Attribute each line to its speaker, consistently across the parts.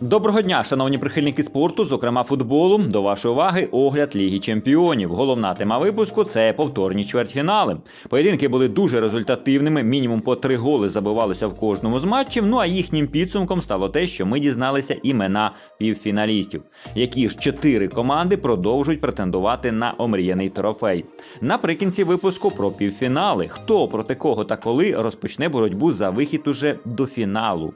Speaker 1: Доброго дня, шановні прихильники спорту, зокрема футболу. До вашої уваги огляд Ліги Чемпіонів. Головна тема випуску це повторні чвертьфінали. Поєдинки були дуже результативними. Мінімум по три голи забивалося в кожному з матчів. Ну а їхнім підсумком стало те, що ми дізналися імена півфіналістів. Які ж чотири команди продовжують претендувати на омріяний трофей. Наприкінці випуску про півфінали. Хто проти кого та коли розпочне боротьбу за вихід уже до фіналу.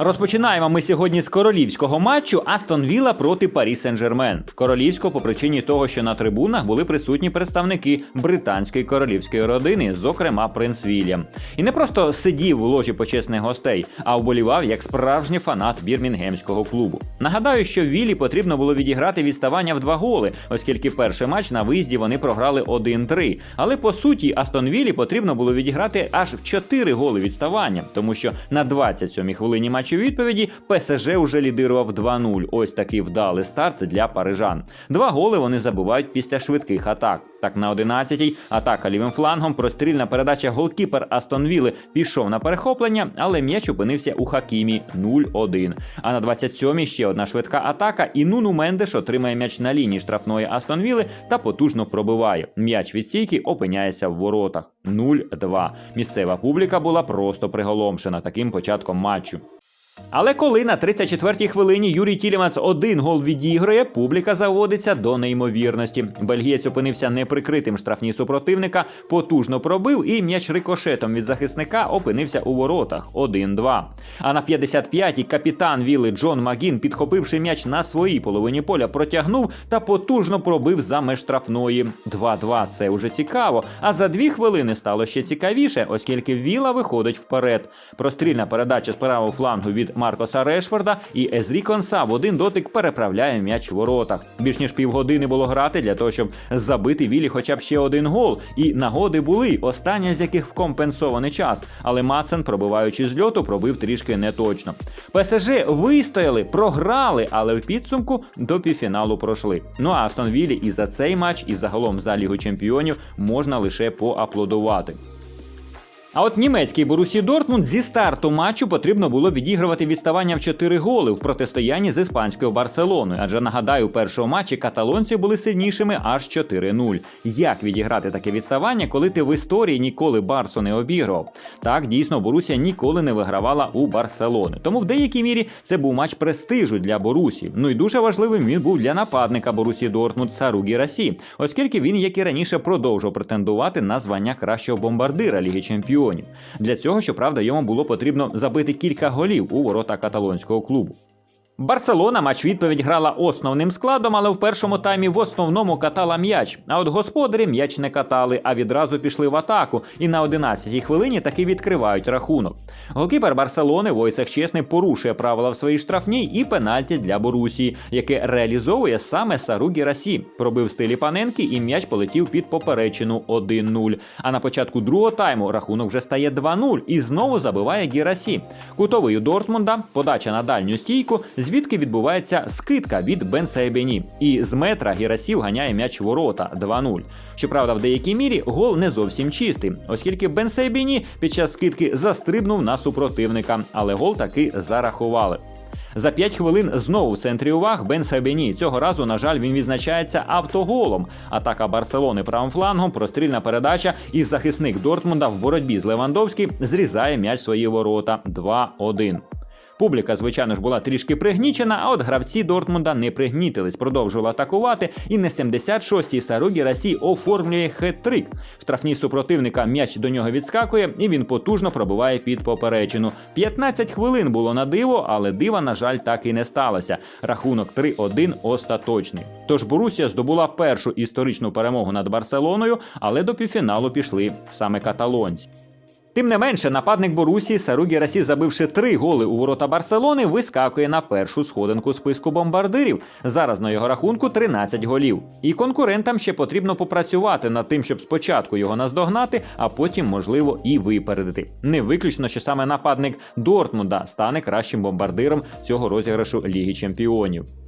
Speaker 1: Розпочинаємо ми сьогодні з королівського матчу Астон Вілла проти Парі Сен-Жермен. Королівського по причині того, що на трибунах були присутні представники британської королівської родини, зокрема принц Вільям. І не просто сидів у ложі почесних гостей, а вболівав як справжній фанат бірмінгемського клубу. Нагадаю, що Віллі потрібно було відіграти відставання в два голи, оскільки перший матч на виїзді вони програли 1-3. Але по суті, Астон Віллі потрібно було відіграти аж в 4 голи відставання, тому що на 27-й хвилині матчу відповіді ПСЖ уже лідирував 2-0. Ось такий вдалий старт для парижан. Два голи вони забивають після швидких атак. Так, на 11-й атака лівим флангом, прострільна передача голкіпер Астон Вілли пішов на перехоплення, але м'яч опинився у Хакімі 0-1. А на 27-й ще одна швидка атака, і Нуну Мендеш отримає м'яч на лінії штрафної Астон Вілли та потужно пробиває. М'яч від стійки опиняється в воротах 0-2. Місцева публіка була просто приголомшена таким початком матчу. Але коли на 34-й хвилині Юрій Тілімац один гол відіграє, публіка заводиться до неймовірності. Бельгієць опинився неприкритим штрафні супротивника, потужно пробив і м'яч рикошетом від захисника опинився у воротах 1-2. А на 55-й капітан Віли Джон Магін, підхопивши м'яч на своїй половині поля, протягнув та потужно пробив за меж штрафної. 2-2 – це вже цікаво. А за дві хвилини стало ще цікавіше, оскільки Віла виходить вперед. Прострільна передача з правого флангу від Маркоса Решфорда і Езрі Конса в один дотик переправляє м'яч в воротах. Більш ніж півгодини було грати для того, щоб забити Вілі хоча б ще один гол. І нагоди були, остання з яких в компенсований час. Але Мацен, пробиваючи з льоту, пробив трішки неточно. ПСЖ вистояли, програли, але в підсумку до півфіналу пройшли. Ну а Астон Віллі і за цей матч, і загалом за Лігу Чемпіонів можна лише поаплодувати. А от німецький Борусі Дортмунд зі старту матчу потрібно було відігрувати відставання в 4 голи в протистоянні з іспанською Барселоною. Адже нагадаю, у першому матчі каталонці були сильнішими аж 4-0. Як відіграти таке відставання, коли ти в історії ніколи Барсу не обіграв? Так дійсно Борусія ніколи не вигравала у Барселони. Тому в деякій мірі це був матч престижу для Борусі. Ну і дуже важливим він був для нападника Борусі Дортмунд Саругі Расі, оскільки він, як і раніше, продовжував претендувати на звання кращого бомбардира Ліги Чемпіонів. Для цього, щоправда, йому було потрібно забити кілька голів у ворота каталонського клубу. Барселона матч відповідь грала основним складом, але в першому таймі в основному катала м'яч. А от господарі м'яч не катали, а відразу пішли в атаку. І на 11-й хвилині таки відкривають рахунок. Голкіпер Барселони Войцех Чесний порушує правила в своїй штрафній і пенальті для Борусії, яке реалізовує саме Саругі Расі. Пробив стилі Паненки і м'яч полетів під поперечину 1-0. А на початку другого тайму рахунок вже стає 2-0 і знову забиває Гірасі. Кутовий у Дортмунда, подача на дальню стійку звідки відбувається скидка від Бен Сайбені. І з метра Герасів ганяє м'яч ворота 2-0. Щоправда, в деякій мірі гол не зовсім чистий, оскільки Бен Сайбені під час скидки застрибнув на супротивника, але гол таки зарахували. За 5 хвилин знову в центрі уваг Бен Сабені. Цього разу, на жаль, він відзначається автоголом. Атака Барселони правим флангом, прострільна передача, і захисник Дортмунда в боротьбі з Левандовським зрізає м'яч свої ворота 2-1. Публіка, звичайно ж, була трішки пригнічена, а от гравці Дортмунда не пригнітились, продовжували атакувати. І на 76-й Саругі Расі оформлює хет-трик. В штрафній супротивника м'яч до нього відскакує, і він потужно пробиває під поперечину. 15 хвилин було на диво, але дива, на жаль, так і не сталося. Рахунок 3-1 остаточний. Тож Борусія здобула першу історичну перемогу над Барселоною, але до півфіналу пішли саме каталонці. Тим не менше, нападник Борусії Саругі Расі, забивши три голи у ворота Барселони, вискакує на першу сходинку списку бомбардирів. Зараз на його рахунку 13 голів. І конкурентам ще потрібно попрацювати над тим, щоб спочатку його наздогнати, а потім, можливо, і випередити. Не виключно, що саме нападник Дортмунда стане кращим бомбардиром цього розіграшу Ліги Чемпіонів.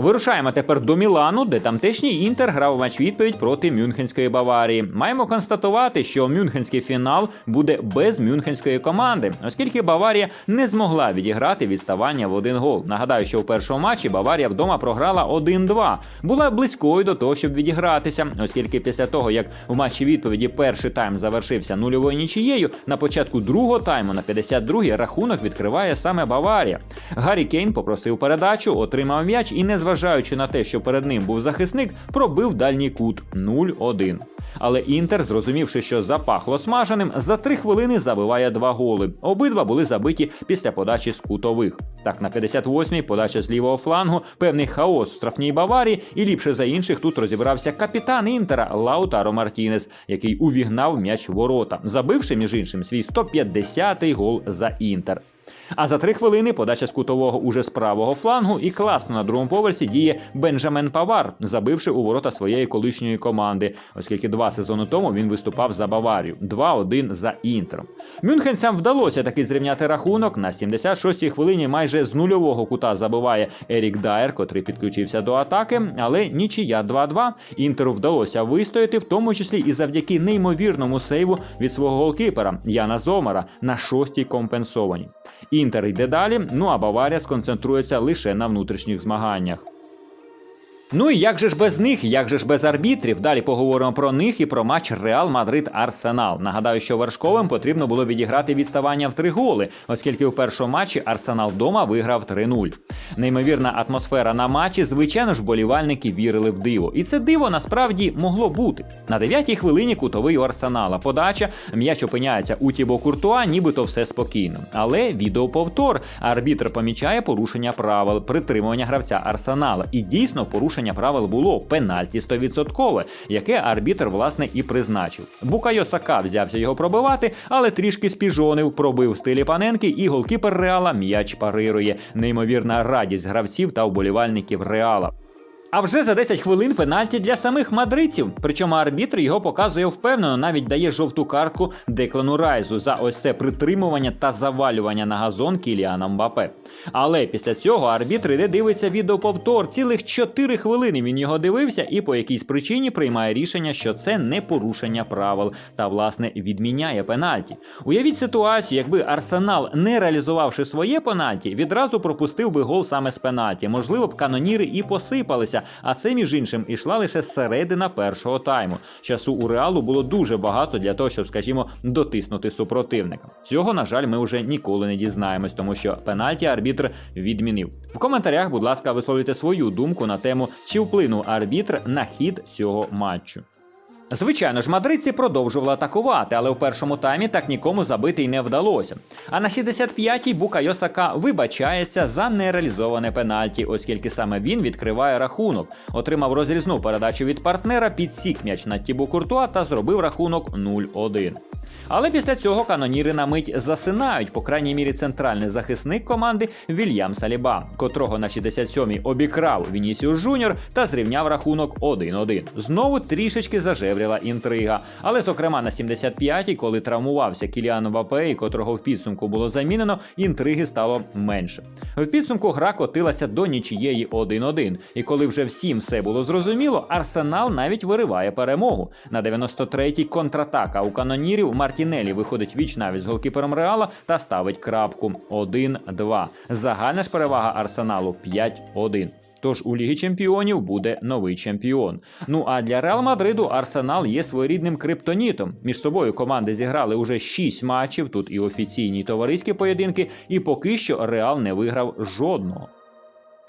Speaker 1: Вирушаємо тепер до Мілану, де тамтешній інтер грав матч відповідь проти Мюнхенської Баварії. Маємо констатувати, що Мюнхенський фінал буде без мюнхенської команди, оскільки Баварія не змогла відіграти відставання в один гол. Нагадаю, що у першому матчі Баварія вдома програла 1-2. Була близькою до того, щоб відігратися, оскільки після того, як у матчі відповіді перший тайм завершився нульовою нічією, на початку другого тайму на 52-й рахунок відкриває саме Баварія. Гаррі Кейн попросив передачу, отримав м'яч і, незважаючи на те, що перед ним був захисник, пробив дальній кут 0-1. Але Інтер, зрозумівши, що запахло смаженим, за три хвилини забиває два голи. Обидва були забиті після подачі з кутових. Так, на 58-й подача з лівого флангу, певний хаос в штрафній Баварії, і ліпше за інших тут розібрався капітан Інтера Лаутаро Мартінес, який увігнав м'яч ворота, забивши між іншим свій 150-й гол за Інтер. А за три хвилини подача з кутового уже з правого флангу, і класно на другому поверсі діє Бенджамен Павар, забивши у ворота своєї колишньої команди, оскільки два сезони тому він виступав за Баварію 2-1 за інтером. Мюнхенцям вдалося таки зрівняти рахунок. На 76-й хвилині майже з нульового кута забиває Ерік Дайер, котрий підключився до атаки, але нічия 2-2. Інтеру вдалося вистояти, в тому числі і завдяки неймовірному сейву від свого голкіпера Яна Зомара на шостій компенсованій. Інтер йде далі, ну а Баварія сконцентрується лише на внутрішніх змаганнях. Ну і як же ж без них, як же ж без арбітрів? Далі поговоримо про них і про матч Реал Мадрид Арсенал. Нагадаю, що вершковим потрібно було відіграти відставання в три голи, оскільки у першому матчі Арсенал вдома виграв 3-0. Неймовірна атмосфера на матчі, звичайно ж, вболівальники вірили в диво. І це диво насправді могло бути. На 9-й хвилині кутовий у Арсенала. Подача, м'яч опиняється у Тібо Куртуа, нібито все спокійно. Але відеоповтор. Арбітр помічає порушення правил, притримування гравця Арсенала. І дійсно порушення правил було пенальті 100%, яке арбітр власне і призначив. Букайо Сака взявся його пробивати, але трішки спіжонив, пробив в стилі паненки, і голкіпер Реала м'яч парирує. Неймовірна радість гравців та вболівальників Реала. А вже за 10 хвилин пенальті для самих мадридців. Причому арбітр його показує впевнено, навіть дає жовту картку Деклану Райзу за ось це притримування та завалювання на газон Кіліана Мбапе. Але після цього арбітр іде дивиться відеоповтор. Цілих 4 хвилини він його дивився і по якійсь причині приймає рішення, що це не порушення правил та власне відміняє пенальті. Уявіть ситуацію, якби Арсенал, не реалізувавши своє пенальті, відразу пропустив би гол саме з пенальті. Можливо б каноніри і посипалися а це, між іншим, ішла лише середина першого тайму. Часу у реалу було дуже багато для того, щоб, скажімо, дотиснути супротивника. Цього, на жаль, ми вже ніколи не дізнаємось, тому що пенальті арбітр відмінив. В коментарях, будь ласка, висловлюйте свою думку на тему, чи вплинув арбітр на хід цього матчу. Звичайно ж, мадридці продовжували атакувати, але у першому таймі так нікому забити й не вдалося. А на 65-й Бука Йосака вибачається за нереалізоване пенальті, оскільки саме він відкриває рахунок, отримав розрізну передачу від партнера, підсік м'яч на Тібу Куртуа та зробив рахунок 0-1. Але після цього каноніри на мить засинають, по крайній мірі, центральний захисник команди Вільям Саліба, котрого на 67-й обікрав Вінісіус Жуніор та зрівняв рахунок 1-1. Знову трішечки зажевріла інтрига. Але, зокрема, на 75-й, коли травмувався Кіліан Мбапе, котрого в підсумку було замінено, інтриги стало менше. В підсумку гра котилася до нічієї 1-1. І коли вже всім все було зрозуміло, Арсенал навіть вириває перемогу. На 93-й контратака у канонірів Мартінелі виходить віч навіть з голкіпером Реала та ставить крапку 1-2. Загальна ж перевага Арсеналу 5-1. Тож у Лігі Чемпіонів буде новий чемпіон. Ну а для Реал Мадриду Арсенал є своєрідним криптонітом. Між собою команди зіграли уже 6 матчів. Тут і офіційні товариські поєдинки, і поки що Реал не виграв жодного.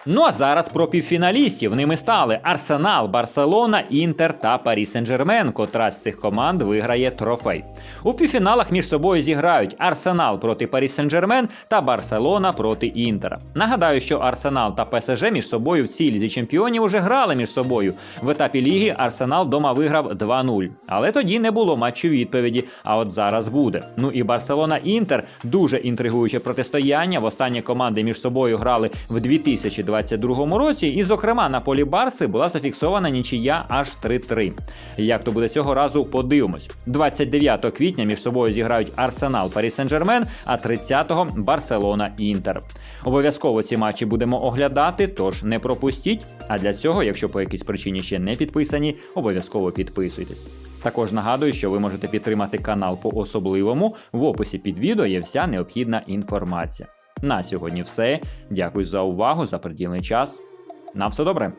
Speaker 1: Ну а зараз про півфіналістів ними стали Арсенал, Барселона, Інтер та Парі Сен-Жермен, котра з цих команд виграє трофей. У півфіналах між собою зіграють Арсенал проти Парі Сен-Жермен та Барселона проти Інтера. Нагадаю, що Арсенал та ПСЖ між собою в цій лізі чемпіонів уже грали між собою. В етапі ліги Арсенал дома виграв 2-0. Але тоді не було матчу відповіді. А от зараз буде. Ну і Барселона Інтер дуже інтригуюче протистояння. В останні команди між собою грали в 2020 2022 році, і, зокрема, на полі Барси була зафіксована нічия аж 3-3. Як то буде цього разу, подивимось. 29 квітня між собою зіграють Арсенал Парі Сен-Жермен, а 30-го Барселона Інтер. Обов'язково ці матчі будемо оглядати, тож не пропустіть. А для цього, якщо по якійсь причині ще не підписані, обов'язково підписуйтесь. Також нагадую, що ви можете підтримати канал по особливому. В описі під відео є вся необхідна інформація. На сьогодні все. Дякую за увагу, за приділений час. На все добре.